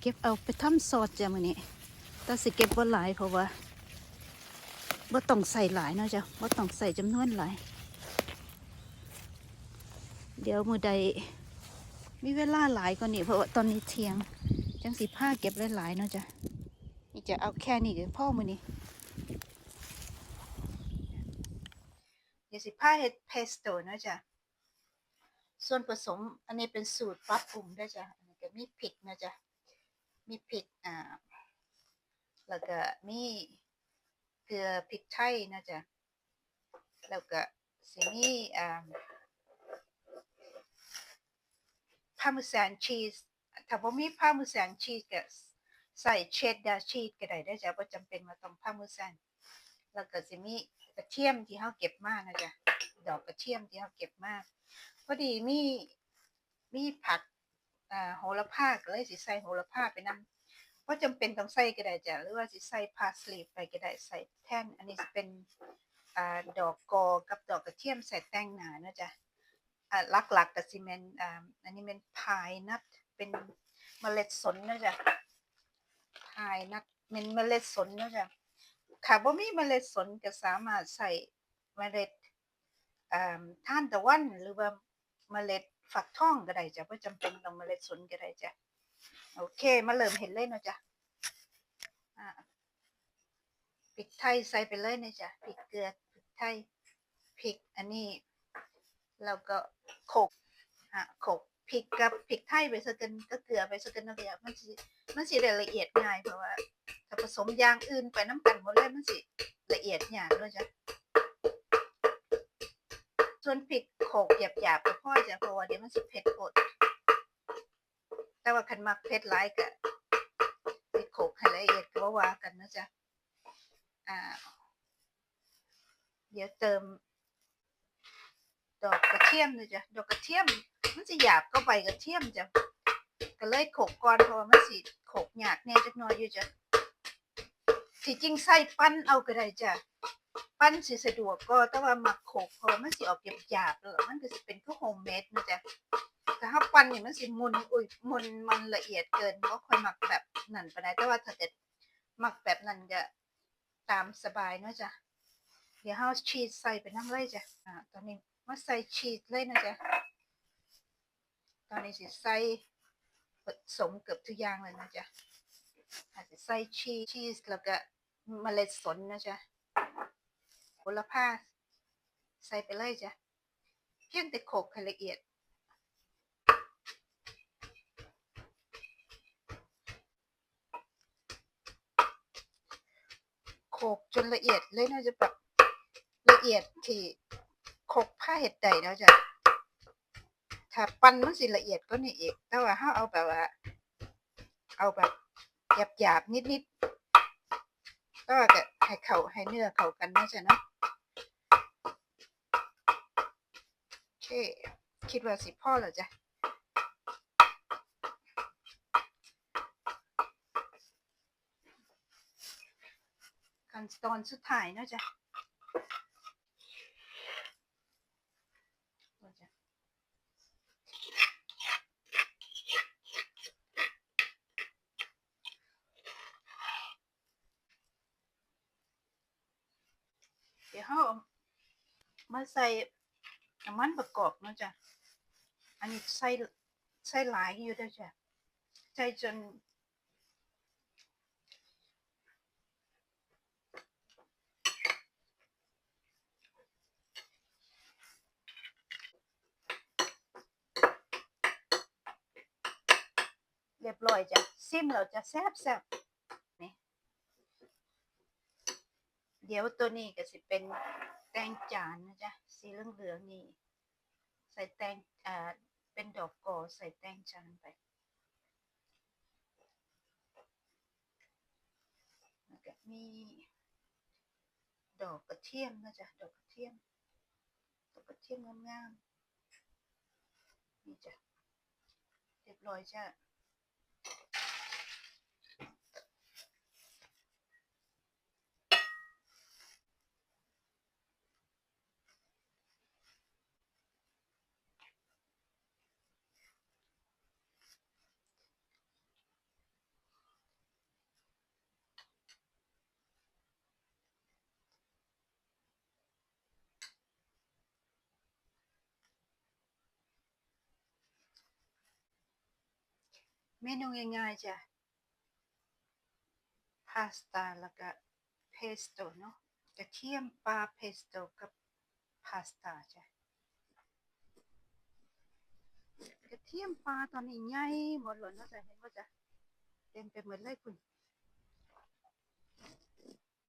เก็บเอาไปทำซอสจ้ะมื้อนี้แต่สิเก็บบ่หลายเพราะว่าบ่ต้องใส่หลายเนาะจ้ะบ่ต้องใส่จำนวนหลายเดี๋ยวมื้อใดมีเวลาหลายกว่านี้เพราะว่าตอนนี้เที่ยง จังสิผ้าเก็บหลายๆเนาะจ้ะนี่จะเอาแค่นี้เดี๋ยวพ่อมื้อนี้เดี๋ยวสิผ้าเฮ็ดเพสโต้เนาะจ้ะส่วนผสมอันนี้เป็นสูตรปรับปรุงด้จ้ะอันนี้ก็มีพริกนะจ๊ะ มีพริกอ่าแล้วก็มีเกลือพริกไทยนะจ๊ะแล้วก็สิมีอ่าพาร์เมซานชีสถ้าบ่มีพาร์เมซานชีสก็ใส่เชดดาร์ชีสก็ได้เด้จ้ะบ่จำเป็นว่าต้องพาร์เมซานแล้วก็สิมีกระเทียมที่เฮาเก็บมานะจ๊ะดอกกระเทียมที่เฮาเก็บมาพอดีมีมีผัก อ่าโหระพาก็เลยสิใส่โหระพาไปนำบ่จำเป็นต้องใส่ก็ได้จ้ะหรือว่าสิใส่พาสลีย์ไปก็ได้ใส่แทนอันนี้สิเป็นอ่าดอกกอกับดอกกระเทียมใส่แต่งหนานะจ๊ะอ่าหลักๆก็สิแม่นอ่าอันนี้เป็นพายนัทเป็นเมล็ดสนนะจ๊ะพายนัทเป็นเมล็ดสนนะจ๊ะค่ะบ่มีเมล็ดสนก็สามารถใส่เมล็ดอ่าท่านตะวันหรือว่าเมล็ด ฝักทองก็ได้จ้ะบ่จำเป็นต้องเมล็ดสนก็ได้จ้ะโอเค มาเริ่มเห็นเลยเนาะจ้ะพริกไทยใส่ไปเลยนะจ้ะพริกเกลือพริกไทยพริกอันนี้แล้วก็โขกอะโขกพริกกับพริกไทยไปสักกันก็เกลือไปสักกันเนาะจ้ะมันสิมันสิละเอียดง่ายเพราะว่าถ้าผสมยางอื่นไปน้ำกันหมดเลยมันสิละเอียดอย่ากเนาะจ้ะ ส่วนพริกโขกหยาบๆก็พ่อจะเพราะว่าเดี๋ยวมันสิเผ็ดโพดแต่ว่าคันมักเผ็ดหลายก็พริกโขกให้ละเอียดก็บ่ว่ากันนะจ๊ะอ่า เดี๋ยวเติม ดอกกระเทียมนะจ๊ะดอกกระเทียม มันสิหยาบก็ใบกระเทียมจ้ะก็เลยโขกก่อนเพราะว่ามันสิโขลกยากแน่จักหน่อยอยู่จ้ะที่จริงใส่ปั้นเอาก็ได้จ้ะ ปั้นสิสะดวกก็แต่ว่าหมักโขกเพอมันสิออกหยาบๆแล้วมันก็สิเป็นคือโฮมเมดนะจ๊ะแต่ถ้าปั้นนี่มันสิมุนอุ้ยมุนมันละเอียดเกินบ่ค่อยมักแบบนั้นไปานใดแต่ว่าถ้าเกิดมักแบบนั้นก็ตามสบายเนาะจ้ะเดี๋ยวเฮาชีสใส่ไปน้ำเลยจ้ะอ่าตอนนี้มาใส่ชีสเลยนะจ๊ะตอนนี้สิใส่ผสมเกือบทุกอย่างเลยนะจ๊ะอาจจะใส่ชีสชีสแล้วก็เมล็ดสนนะจ๊ะ โหระพาใส่ไปเลยจ้ะเพียงแต่โขกให้ละเอียด โขกจนละเอียดเลยนะจะแบบละเอียดที่โขกผ้าเห็ดใดเนาะจ้ะถ้าปั้นมันสิละเอียดก็นี่อีกแต่ว่าเฮาเอาแบบว่าเอาแบบหยาบๆนิดๆก็จะให้เข้าให้เนื้อเข้ากันนะจ๊ะเนาะ โอเคคิดว่าสิพ่อแล้วจ้ะขั้นตอนสุดท้ายเนาะจ้ะเดี๋ยวเราเอามาใส่ น้ำมันประกอบเนาะจ้ะ อันนี้ใส่ใส่หลายอยู่ด้วยจ้ะ ใส่จนเรียบร้อยจ้ะซิมเราจะแซ่บแซ่บ เดี๋ยวตัวนี้ก็สิเป็นแตงจานนะจ๊ะสีเหลืองๆนี่ใส่แตงอ่าเป็นดอกกอใส่แตงจานไปแล้วก็มีดอกกระเทียมนะจ๊ะดอกกระเทียมดอกกระเทียมงามๆนี่จ้ะเรียบร้อยจ้ะ เมนูง่ายๆจ้ะพาสต้าแล้วก็เพสโต้เนาะกระเทียมปลาเพสโต้กับพาสต้าจ้ะกระเทียมปลาตอนนี้ใหญ่หมดเลยเนาะจ้ะเห็นว่าจ้ะเต็มไปหมดเลยคุณ